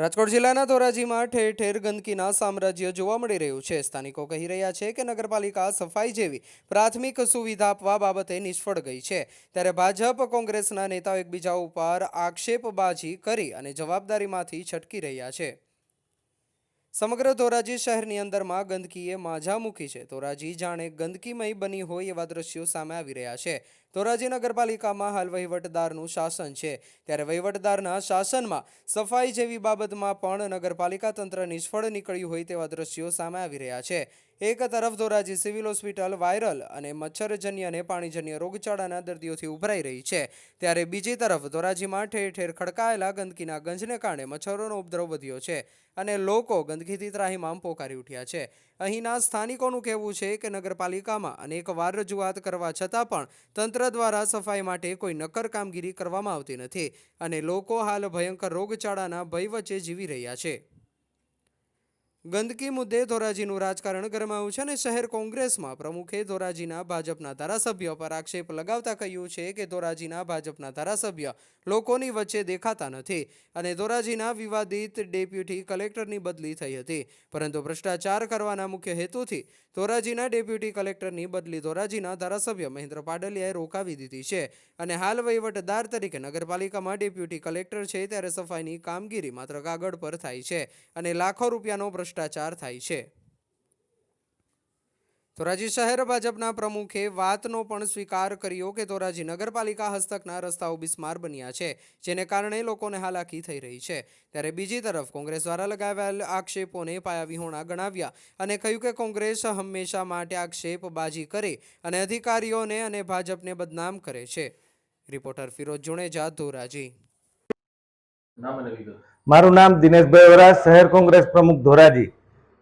રાજકોટ જિલ્લાના ધોરાજીમાં ઠેર ઠેર ગંદકીના સામ્રાજ્ય જોવા મળી રહ્યું છે. સ્થાનિકો કહી રહ્યા છે કે નગરપાલિકા સફાઈ જેવી પ્રાથમિક સુવિધા આપવા બાબતે નિષ્ફળ ગઈ છે. ત્યારે ભાજપ, કોંગ્રેસના નેતાઓ એકબીજા ઉપર આક્ષેપબાજી કરી અને જવાબદારીમાંથી છટકી રહ્યા છે. સમગ્ર ધોરાજી શહેરની અંદરમાં ગંદકીએ માઝા મૂકી છે. ધોરાજી જાણે ગંદકીમય બની હોય એવા દ્રશ્યો સામે આવી રહ્યા છે. ધોરાજી નગરપાલિકામાં હાલ વહીવટદારનું શાસન છે. ત્યારે વહીવટદારના શાસનમાં સફાઈ જેવી બાબતમાં પણ નગરપાલિકા તંત્ર નિષ્ફળ નીકળ્યું હોય તેવા દ્રશ્યો સામે આવી રહ્યા છે. એક તરફ ધોરાજી સિવિલ હોસ્પિટલ વાયરલ અને મચ્છરજન્ય અને પાણીજન્ય રોગચાળાના દર્દીઓથી ઉભરાઈ રહી છે. ત્યારે બીજી તરફ ધોરાજીમાં ઠેર ઠેર ખડકાયેલા ગંદકીના ગંજને કારણે મચ્છરોનો ઉપદ્રવ વધ્યો છે અને લોકો ગંદકીથી ત્રાહીમામ પોકારી ઉઠ્યા છે. અહીંના સ્થાનિકોનું કહેવું છે કે નગરપાલિકામાં અનેકવાર રજૂઆત કરવા છતાં પણ તંત્ર દ્વારા સફાઈ માટે કોઈ નક્કર કામગીરી કરવામાં આવતી નથી અને લોકો હાલ ભયંકર રોગચાળાના ભય વચ્ચે જીવી રહ્યા છે. ગંદકી મુદ્દે ધોરાજીનું રાજકારણ ગરમાયું છે અને શહેર કોંગ્રેસમાં પ્રમુખે ધોરાજીના ભાજપના ધારાસભ્ય પર આક્ષેપ લગાવતા કહ્યું છે કે ધોરાજીના ભાજપના ધારાસભ્ય લોકોની વચ્ચે દેખાતા નથી અને ધોરાજીના વિવાદિત ડેપ્યુટી કલેક્ટરની બદલી થઈ હતી. પરંતુ ભ્રષ્ટાચાર કરવાના મુખ્ય હેતુથી ધોરાજીના ડેપ્યુટી કલેક્ટરની બદલી ધોરાજીના ધારાસભ્ય મહેન્દ્ર પાડલિયાએ રોકાવી દીધી છે અને હાલ વહીવટદાર તરીકે નગરપાલિકામાં ડેપ્યુટી કલેક્ટર છે ત્યારે સફાઈની કામગીરી માત્ર કાગળ પર થાય છે અને લાખો રૂપિયાનો ભ્રષ્ટાચાર થાય છે. ધોરાજી શહેર ભાજપના પ્રમુખે વાતનો પણ સ્વીકાર કર્યો કે ધોરાજી નગરપાલિકા હસ્તકના રસ્તાઓ બિસ્માર બન્યા છે, જેને કારણે લોકોને હાલાકી થઈ રહી છે. ત્યારે બીજી તરફ કોંગ્રેસ દ્વારા લગાવેલ આક્ષેપોને પાયાવિહોણા ગણાવ્યા અને કહ્યું કે કોંગ્રેસ હંમેશા માટે આક્ષેપબાજી કરે અને અધિકારીઓને અને ભાજપને બદનામ કરે છે. રિપોર્ટર ફિરોજ જુણેજા, ધોરાજી. મારું નામ દિનેશભાઈ વરા, શહેર કોંગ્રેસ પ્રમુખ ધોરાજી.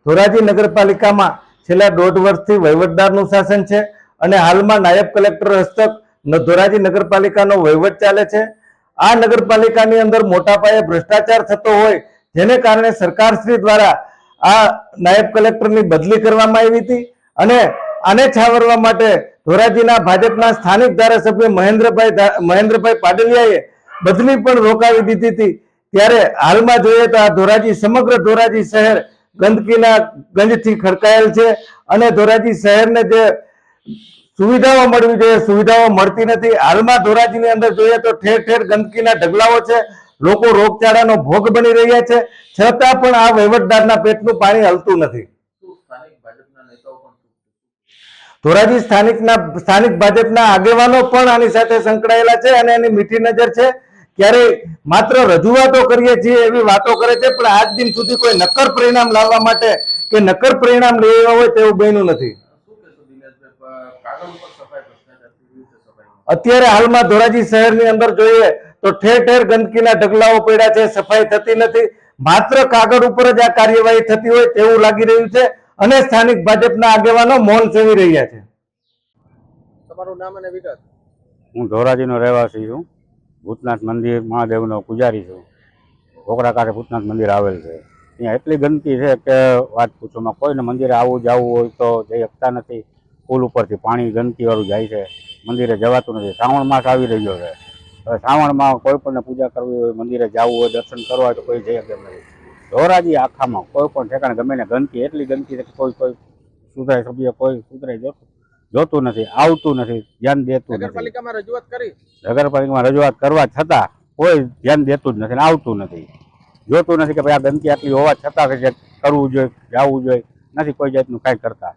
ધોરાજી નગરપાલિકામાં છેલ્લા દોઢ વર્ષથી વહીવટદારનું શાસન છે અને હાલમાં નાયબ કલેક્ટર હસ્તક ધોરાજી નગરપાલિકાનો વહીવટ ચાલે છે. આ નગરપાલિકાની અંદર મોટા પાયે ભ્રષ્ટાચાર થતો હોય જેને કારણે સરકારશ્રી દ્વારા આ નાયબ કલેક્ટરની બદલી કરવામાં આવી હતી અને આને છાવરવા માટે ધોરાજીના ભાજપના સ્થાનિક ધારાસભ્ય મહેન્દ્રભાઈ મહેન્દ્રભાઈ પાડલિયાએ બદલી પણ રોકાવી દીધી હતી. ત્યારે હાલમાં જોઈએ તો આ ધોરાજી, સમગ્ર ધોરાજી શહેર ગંદકીના ગંજથી ખડકાયેલ છે અને ધોરાજી શહેરને જે સુવિધાઓ મળવી જોઈએ, સુવિધાઓ મળતી નથી. હાલમાં ધોરાજીની અંદર જોઈએ તો ઠેર ઠેર ગંદકીના ઢગલાઓ છે. લોકો રોગચાળાનો ભોગ બની રહ્યા છે. છતાં પણ આ વહીવટદારના પેટનું પાણી હલતું નથી. ધોરાજી સ્થાનિકના સ્થાનિક ભાજપના આગેવાનો પણ આની સાથે સંકળાયેલા છે અને એની મીઠી નજર છે. ક્યારે માત્ર રજૂઆતો કરીએ છીએ એવી વાતો કરે છે પણ આજ દિન સુધી કોઈ નક્કર પરિણામ લાવવા માટે કે નક્કર પરિણામ લેવા હોય તેવું બન્યું નથી. અત્યારે હાલમાં ધોરાજી શહેરની અંદર જોઈએ તો ઠેર ઠેર ગંદકીના ઢગલાઓ પડ્યા છે સફાઈ થતી નથી. માત્ર કાગળ ઉપર જ આ કાર્યવાહી થતી હોય તેવું લાગી રહ્યું છે અને સ્થાનિક ભાજપના આગેવાનો મૌન સેવી રહ્યા છે. તમારું નામ અને વિગત? હું ધોરાજીનો રહેવાસી છું. ભૂતનાથ મંદિર, મહાદેવનો પૂજારી છું. ઘોકડા કાંઠે ભૂતનાથ મંદિર આવેલ છે. ત્યાં એટલી ગંદકી છે કે વાત પૂછોમાં કોઈને મંદિરે આવવું જવું હોય તો જઈ શકતા નથી. પુલ ઉપરથી પાણી ગંદકીવાળું જાય છે. મંદિરે જવાતું નથી. શ્રાવણ માસ આવી રહ્યો છે. હવે શ્રાવણમાં કોઈ પણને પૂજા કરવી હોય, મંદિરે જવું હોય, દર્શન કરવા હોય તો કોઈ જઈ શકે નથી ધોરાજી આખામાં કોઈ પણ ઠેકાણે ગમે ને ગંદકી, એટલી ગંદકી છે કે કોઈ કોઈ સુધરાય સભ્ય કોઈ સુધરાય જોતું જોતું નથી આવતું નથી ધ્યાન દેતું નથી. નગરપાલિકામાં રજૂઆત કરી? નગરપાલિકામાં રજૂઆત કરવા છતાં કોઈ ધ્યાન દેતું જ નથી આવતું નથી. જોતું નથી કે ભાઈ આ ગંદકી આટલી હોવા છતાં કે કરવું જોઈએ જવું જોઈએ. નથી કોઈ જાતનું કાંઈ કરતા.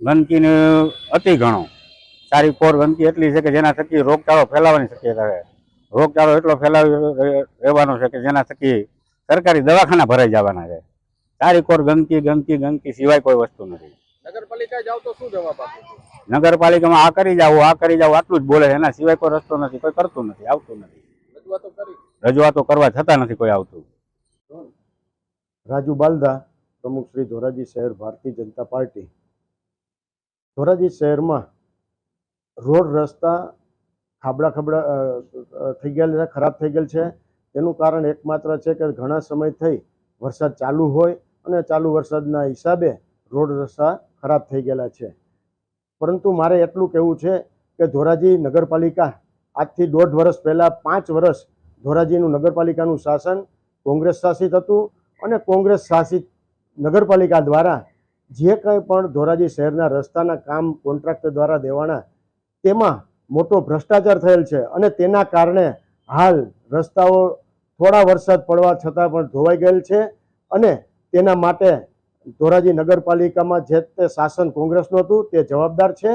ગંદકીને અતિ ઘણો. સારી કોર ગંદકી એટલી છે કે જેના થકી રોગચાળો ફેલાવાની શક્યતા છે રોગચાળો એટલો ફેલાવી રહેવાનો છે કે જેના થકી સરકારી દવાખાના ભરાઈ જવાના છે. સારી કોર ગંદકી ગંદકી ગંદકી સિવાય કોઈ વસ્તુ નથી. નગરપાલિકા જાવ તો શું જવાબ આપો નગરપાલિકામાં આ કરી જાવ આ કરી જાવ આટલું જ બોલે છે. એના સિવાય કોઈ રસ્તો નથી કોઈ કરતું નથી આવતું નથી. રજૂઆતો કરી. રજૂઆતો કરવા છતાં નથી કોઈ આવતું. રાજુ બાલદા પ્રમુખ શ્રી ધોરાજી શહેર ભારતીય જનતા પાર્ટી. ધોરાજી શહેરમાં રોડ રસ્તા ખાબડા ખાબડા થઈ ગયેલ છે ખરાબ થઈ ગયેલ છે. તેનું કારણ એકમાત્ર છે કે ઘણા સમય થઈ વરસાદ ચાલુ હોય અને ચાલુ વરસાદના હિસાબે રોડ રસ્તા ખરાબ થઈ ગયેલા છે. પરંતુ મારે એટલું કહેવું છે કે ધોરાજી નગરપાલિકા આજથી દોઢ વર્ષ પહેલાં, પાંચ વર્ષ ધોરાજીનું નગરપાલિકાનું શાસન કોંગ્રેસ શાસિત હતું અને કોંગ્રેસ શાસિત નગરપાલિકા દ્વારા જે કંઈ પણ ધોરાજી શહેરના રસ્તાના કામ કોન્ટ્રાક્ટર દ્વારા દેવાના તેમાં મોટો ભ્રષ્ટાચાર થયેલ છે અને તેના કારણે હાલ રસ્તાઓ થોડા વરસાદ પડવા છતાં પણ ધોવાઈ ગયેલ છે અને તેના માટે ધોરાજી નગરપાલિકામાં જે તે શાસન કોંગ્રેસનું હતું, તે જવાબદાર છે.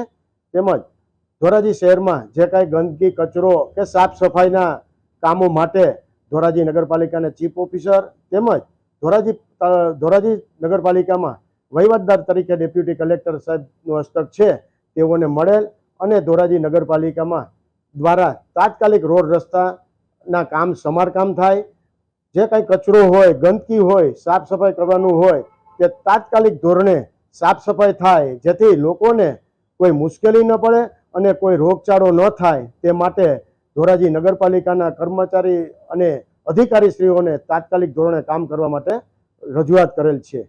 તેમજ ધોરાજી શહેરમાં જે કાંઈ ગંદકી, કચરો કે સાફ સફાઈના કામો માટે ધોરાજી નગરપાલિકાના ચીફ ઓફિસર તેમજ ધોરાજી ધોરાજી નગરપાલિકામાં વહીવટદાર તરીકે ડેપ્યુટી કલેક્ટર સાહેબનું હસ્તક છે, તેઓને મળેલ અને ધોરાજી નગરપાલિકામાં દ્વારા તાત્કાલિક રોડ રસ્તાના કામ સમારકામ થાય. જે કાંઈ કચરો હોય, ગંદકી હોય, સાફ સફાઈ કરવાનું હોય તે તાત્કાલિક ધોરણે સાફ સફાઈ થાય, જેથી લોકોને કોઈ મુશ્કેલી ન પડે અને કોઈ રોગચાળો ન થાય. તે માટે ધોરાજી નગરપાલિકાના કર્મચારી અને અધિકારીશ્રીઓને તાત્કાલિક ધોરણે કામ કરવા માટે રજૂઆત કરેલ છે.